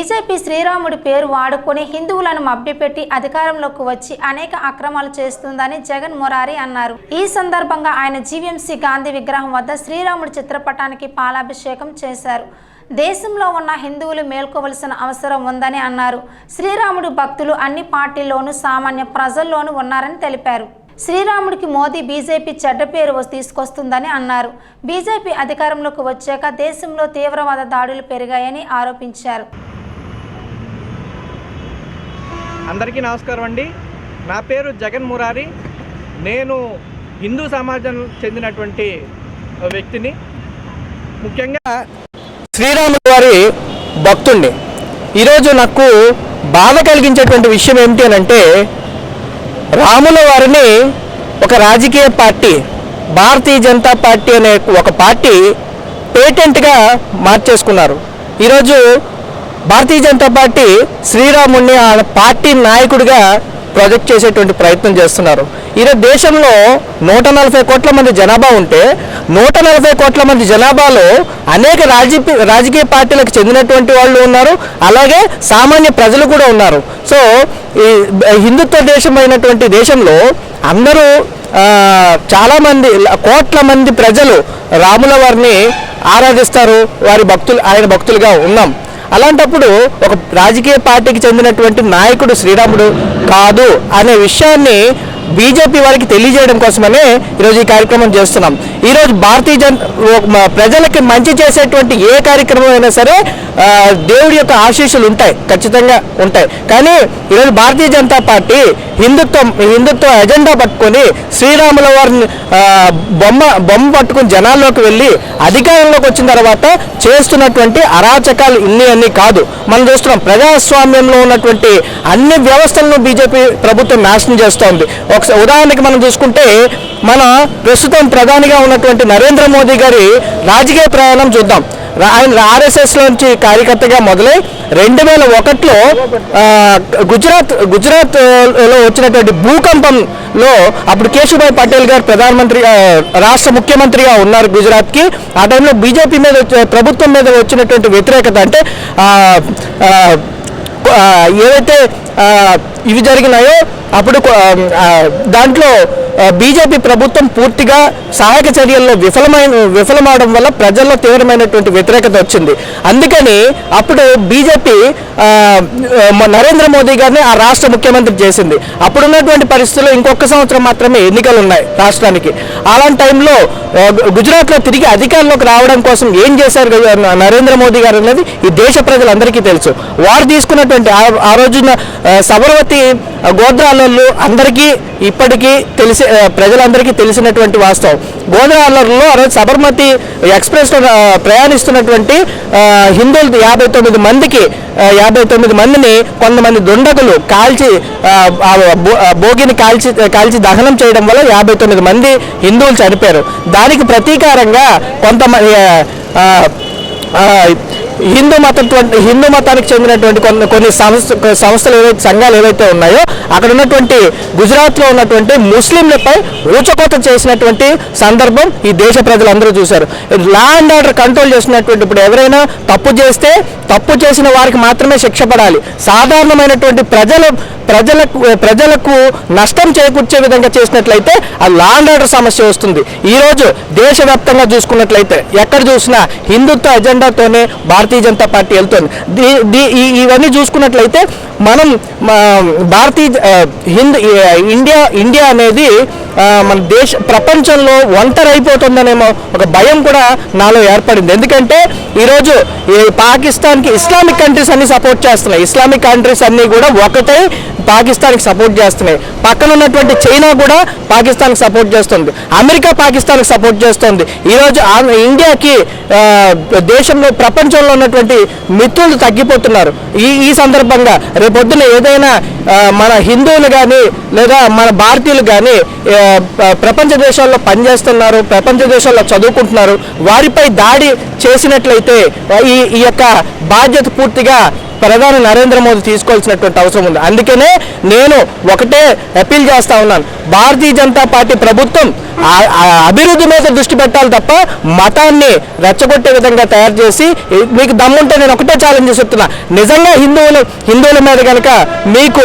BJP శ్రీరాముడి పేరు వాడుకొని హిందువులను మభ్యపెట్టి అధికారంలోకి వచ్చి అనేక అక్రమాలు చేస్తుందని జగన్ మురారి అన్నారు. ఈ సందర్భంగా ఆయన జీవీఎంసీ గాంధీ విగ్రహం వద్ద శ్రీరాముడి చిత్రపటానికి పాలాభిషేకం చేశారు. దేశంలో ఉన్న హిందువులు మేల్కోవలసిన అవసరం ఉందని అన్నారు. శ్రీరాముడి భక్తులు అన్ని పార్టీల్లోనూ సామాన్య ప్రజల్లోనూ ఉన్నారని తెలిపారు. శ్రీరాముడికి మోదీ బీజేపీ చెడ్డ పేరు తీసుకొస్తుందని అన్నారు. బీజేపీ అధికారంలోకి వచ్చాక దేశంలో తీవ్రవాద దాడులు పెరిగాయని ఆరోపించారు. అందరికీ నమస్కారం అండి. నా పేరు జగన్ మురారి. నేను హిందూ సమాజం చెందినటువంటి వ్యక్తిని. ముఖ్యంగా శ్రీరాములు వారి భక్తుణ్ణి. ఈరోజు నాకు బాధ కలిగించేటువంటి విషయం ఏమిటి అని అంటే రాముల వారిని ఒక రాజకీయ పార్టీ భారతీయ జనతా పార్టీ అనే ఒక పార్టీ పేటెంట్గా మార్చేసుకున్నారు. ఈరోజు భారతీయ జనతా పార్టీ శ్రీరాముడిని ఆ పార్టీ నాయకుడిగా ప్రొజెక్ట్ చేసేటువంటి ప్రయత్నం చేస్తున్నారు. ఈరోజు దేశంలో నూట నలభై కోట్ల మంది జనాభా ఉంటే నూట నలభై కోట్ల మంది జనాభాలో అనేక రాజకీయ రాజకీయ పార్టీలకు చెందినటువంటి వాళ్ళు ఉన్నారు. అలాగే సామాన్య ప్రజలు కూడా ఉన్నారు. సో ఈ హిందుత్వ దేశం అయినటువంటి దేశంలో అందరూ చాలామంది కోట్ల మంది ప్రజలు రాముల వారిని ఆరాధిస్తారు. వారి భక్తులు ఆయన భక్తులుగా ఉన్నాం. అలాంటప్పుడు ఒక రాజకీయ పార్టీకి చెందినటువంటి నాయకుడు శ్రీరాముడు కాదు అనే విషయాన్ని బీజేపీ వారికి తెలియజేయడం కోసమనే ఈరోజు ఈ కార్యక్రమం చేస్తున్నాం. ఈరోజు భారతీయ జన ప్రజలకి మంచి చేసేటువంటి ఏ కార్యక్రమం అయినా సరే దేవుడి యొక్క ఆశీస్సులు ఉంటాయి ఖచ్చితంగా ఉంటాయి. కానీ ఈరోజు భారతీయ జనతా పార్టీ హిందుత్వం హిందుత్వ ఎజెండా పట్టుకొని శ్రీరాముల వారిని బొమ్మ బొమ్మ పట్టుకొని జనాల్లోకి వెళ్ళి అధికారంలోకి వచ్చిన తర్వాత చేస్తున్నటువంటి అరాచకాలు ఇన్ని అన్ని కాదు. మనం చూస్తున్నాం ప్రజాస్వామ్యంలో ఉన్నటువంటి అన్ని వ్యవస్థలను బీజేపీ ప్రభుత్వం నాశనం చేస్తోంది. ఒక ఉదాహరణకి మనం చూసుకుంటే మన ప్రస్తుతం ప్రధానిగా ఉన్నటువంటి నరేంద్ర మోదీ గారి రాజకీయ ప్రయాణం చూద్దాం. ఆయన ఆర్ఎస్ఎస్ నుంచి కార్యకర్తగా మొదలై రెండు వేల ఒకటిలో గుజరాత్ గుజరాత్లో వచ్చినటువంటి భూకంపంలో అప్పుడు కేశుభాయ్ పటేల్ గారు ప్రధానమంత్రి రాష్ట్ర ముఖ్యమంత్రిగా ఉన్నారు గుజరాత్కి. ఆ టైంలో బీజేపీ మీద ప్రభుత్వం మీద వచ్చినటువంటి వ్యతిరేకత అంటే ఏదైతే ఏవైతే ఇవి జరిగినాయో అప్పుడు దాంట్లో బీజేపీ ప్రభుత్వం పూర్తిగా సహాయక చర్యల్లో విఫలమైన విఫలమవడం వల్ల ప్రజల్లో తీవ్రమైనటువంటి వ్యతిరేకత వచ్చింది. అందుకని అప్పుడు బీజేపీ నరేంద్ర మోదీ గారిని ఆ రాష్ట్ర ముఖ్యమంత్రి చేసింది. అప్పుడున్నటువంటి పరిస్థితుల్లో ఇంకొక సంవత్సరం మాత్రమే ఎన్నికలు ఉన్నాయి రాష్ట్రానికి. అలాంటి టైంలో గు- గుజరాత్లో తిరిగి అధికారంలోకి రావడం కోసం ఏం చేశారు నరేంద్ర మోదీ గారు అనేది ఈ దేశ ప్రజలందరికీ తెలుసు. వారు తీసుకున్నటువంటి ఆ- రోజున ఆ, గోద్రాలో ఆ, అందరికీ ఇప్పటికీ తెలిసి ప్రజలందరికీ తెలిసినటువంటి వాస్తవం. గోదావరిలో అల్లర్లో రోజు సబర్మతి ఎక్స్ప్రెస్లో ప్రయాణిస్తున్నటువంటి ఆ, హిందువులు యాభై తొమ్మిది మందికి యాభై తొమ్మిది మందిని కొంతమంది దుండగులు కాల్చి భోగిని కాల్చి కాల్చి దహనం చేయడం వల్ల యాభై తొమ్మిది మంది హిందువులు చనిపోయారు. దానికి ప్రతీకారంగా కొంతమంది హిందూ మతం హిందూ మతానికి చెందినటువంటి కొన్ని కొన్ని సంస్థ సంస్థలు ఏవైతే సంఘాలు ఏవైతే ఉన్నాయో అక్కడ ఉన్నటువంటి గుజరాత్లో ఉన్నటువంటి ముస్లింలపై ఊచకోత చేసినటువంటి సందర్భం ఈ దేశ ప్రజలందరూ చూశారు. లా అండ్ ఆర్డర్ కంట్రోల్ చేసినటువంటి ఇప్పుడు ఎవరైనా తప్పు చేస్తే తప్పు చేసిన వారికి మాత్రమే శిక్ష పడాలి. సాధారణమైనటువంటి ప్రజల ప్రజలకు ప్రజలకు నష్టం చేకూర్చే విధంగా చేసినట్లయితే ఆ లా అండ్ ఆర్డర్ సమస్య వస్తుంది. ఈరోజు దేశవ్యాప్తంగా చూసుకున్నట్లయితే ఎక్కడ చూసినా హిందుత్వ ఎజెండాతోనే భారతీయ జనతా పార్టీ వెళ్తుంది. దీ- దీ- ఇవన్నీ చూసుకున్నట్లయితే మనం మా భారతీయ హింద్ ఇండియా ఇండియా అనేది మన దేశ ప్రపంచంలో ఒంటరి అయిపోతుందనేమో ఒక భయం కూడా నాలో ఏర్పడింది. ఎందుకంటే ఈరోజు ఈ పాకిస్తాన్కి ఇస్లామిక్ కంట్రీస్ అన్ని సపోర్ట్ చేస్తున్నాయి. ఇస్లామిక్ కంట్రీస్ అన్నీ కూడా ఒకటే పాకిస్తాన్కి సపోర్ట్ చేస్తున్నాయి. పక్కన ఉన్నటువంటి చైనా కూడా పాకిస్తాన్కి సపోర్ట్ చేస్తుంది. అమెరికా పాకిస్తాన్కి సపోర్ట్ చేస్తుంది. ఈరోజు ఇండియాకి దేశంలో ప్రపంచంలో ఉన్నటువంటి మిత్రులు తగ్గిపోతున్నారు. ఈ ఈ సందర్భంగా రేపొద్దున ఏదైనా మన హిందువులు కానీ లేదా మన భారతీయులు కానీ ప్రపంచ దేశాల్లో పనిచేస్తున్నారు ప్రపంచ దేశాల్లో చదువుకుంటున్నారు వారిపై దాడి చేసినట్లయితే ఈ ఈ యొక్క బాధ్యత పూర్తిగా ప్రధాని నరేంద్ర మోదీ తీసుకోవాల్సినటువంటి అవసరం ఉంది. అందుకనే నేను ఒకటే అపీల్ చేస్తా ఉన్నాను. భారతీయ జనతా పార్టీ ప్రభుత్వం అభివృద్ధి మీద దృష్టి పెట్టాలి తప్ప మతాన్ని రెచ్చగొట్టే విధంగా తయారు చేసి మీకు దమ్ముంటే నేను ఒకటే ఛాలెంజ్ చెప్తున్నా. నిజంగా హిందువులు హిందువుల మీద కనుక మీకు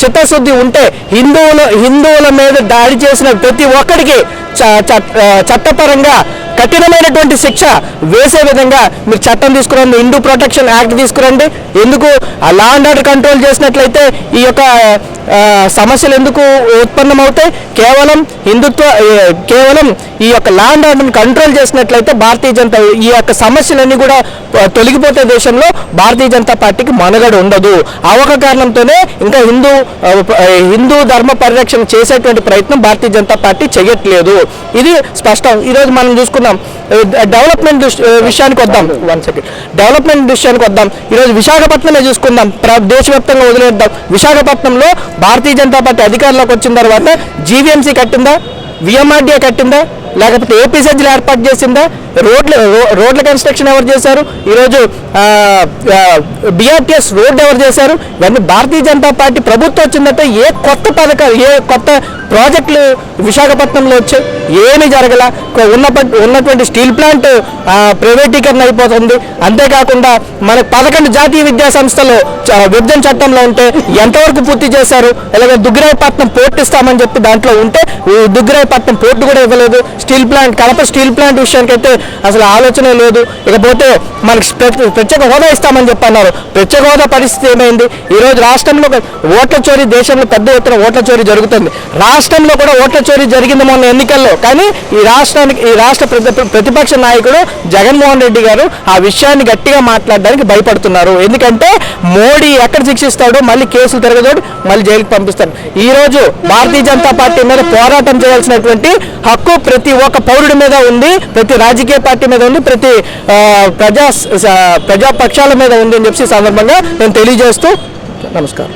చిత్తశుద్ధి ఉంటే హిందువులు హిందువుల మీద దాడి చేసిన ప్రతి ఒక్కడికి చ- చ- చట్టపరంగా కఠినమైనటువంటి శిక్ష వేసే విధంగా మీరు చట్టం తీసుకురండి హిందూ ప్రొటెక్షన్ యాక్ట్ తీసుకురండి. ఎందుకు? ఆ లా అండ్ ఆర్డర్ కంట్రోల్ చేసినట్లయితే ఈ యొక్క సమస్యలు ఎందుకు ఉత్పన్నమవుతాయి? కేవలం హిందుత్వ కేవలం ఈ యొక్క ల్యాండ్ ఆర్డర్ని కంట్రోల్ చేసినట్లయితే భారతీయ జనతా ఈ యొక్క సమస్యలన్నీ కూడా తొలగిపోతే దేశంలో భారతీయ జనతా పార్టీకి మనుగడ ఉండదు. ఆ ఒక కారణంతోనే ఇంకా హిందూ హిందూ ధర్మ పరిరక్షణ చేసేటువంటి ప్రయత్నం భారతీయ జనతా పార్టీ చేయట్లేదు ఇది స్పష్టం. ఈరోజు మనం చూసుకుందాం. డెవలప్మెంట్ విషయానికి వద్దాం. వన్ సెకండ్ డెవలప్మెంట్ విషయానికి వద్దాం. ఈరోజు విశాఖపట్నమే చూసుకుందాం. ప్ర- దేశవ్యాప్తంగా వదిలేద్దాం. విశాఖపట్నంలో భారతీయ జనతా పార్టీ అధికారంలోకి వచ్చిన తర్వాత జీవీఎంసీ కట్టిందా? విఎంఆర్డీఏ కట్టిందా? లేకపోతే ఏపీసెజ్లు ఏర్పాటు చేసిందా? రోడ్లు రోడ్ల కన్స్ట్రక్షన్ ఎవరు చేశారు? ఈరోజు బీఆర్టీఎస్ రోడ్డు ఎవరు చేశారు? ఇవన్నీ భారతీయ జనతా పార్టీ ప్రభుత్వం వచ్చిందంటే ఏ కొత్త పథకాలు ఏ కొత్త ప్రాజెక్టులు విశాఖపట్నంలో వచ్చాయి? ఏమీ జరగల. ఉన్న పట్- ఉన్నటువంటి స్టీల్ ప్లాంట్ ప్రైవేటీకరణ అయిపోతుంది. అంతేకాకుండా మనకు పదకొండు జాతీయ విద్యా సంస్థలు విభజన చట్టంలో ఉంటే ఎంతవరకు పూర్తి చేశారు? అలాగే దుగ్గిరాయపట్నం పోర్టిస్తామని చెప్పి దాంట్లో ఉంటే దుగ్గిరాయ విశాఖపట్నం పోర్టు కూడా ఇవ్వలేదు. Steel plant Kadapa steel plant విషయానికైతే అసలు ఆలోచనే లేదు. ఇకపోతే మనకి ప్రత్యేక ప్రత్యేక హోదా ఇస్తామని చెప్పి అన్నారు ప్రత్యేక హోదా పరిస్థితి ఏమైంది? ఈ రోజు రాష్ట్రంలో ఓట్ల చోరీ దేశంలో పెద్ద ఎత్తున ఓట్ల చోరీ జరుగుతుంది. రాష్ట్రంలో కూడా ఓట్ల చోరీ జరిగింది మొన్న ఎన్నికల్లో. కానీ ఈ రాష్ట్రానికి ఈ రాష్ట్ర ప్రతి- ప్రతిపక్ష నాయకుడు జగన్మోహన్ రెడ్డి గారు ఆ విషయాన్ని గట్టిగా మాట్లాడడానికి భయపడుతున్నారు. ఎందుకంటే మోడీ ఎక్కడ శిక్షిస్తాడో మళ్ళీ కేసులు తిరగదోడు మళ్ళీ జైలుకి పంపిస్తాడు ఈ రోజు భారతీయ జనతా పార్టీ మీద పోరాటం చేయాల్సిన చేయాల్సినటువంటి హక్కు ప్రతి ఒక్క పౌరుడి మీద ఉంది ప్రతి రాజకీయ పార్టీ మీద ఉంది ప్రతి ఆ, ప్రజా ప్రజాపక్షాల మీద ఉంది అని చెప్పి సందర్భంగా నేను తెలియజేస్తూ నమస్కారం.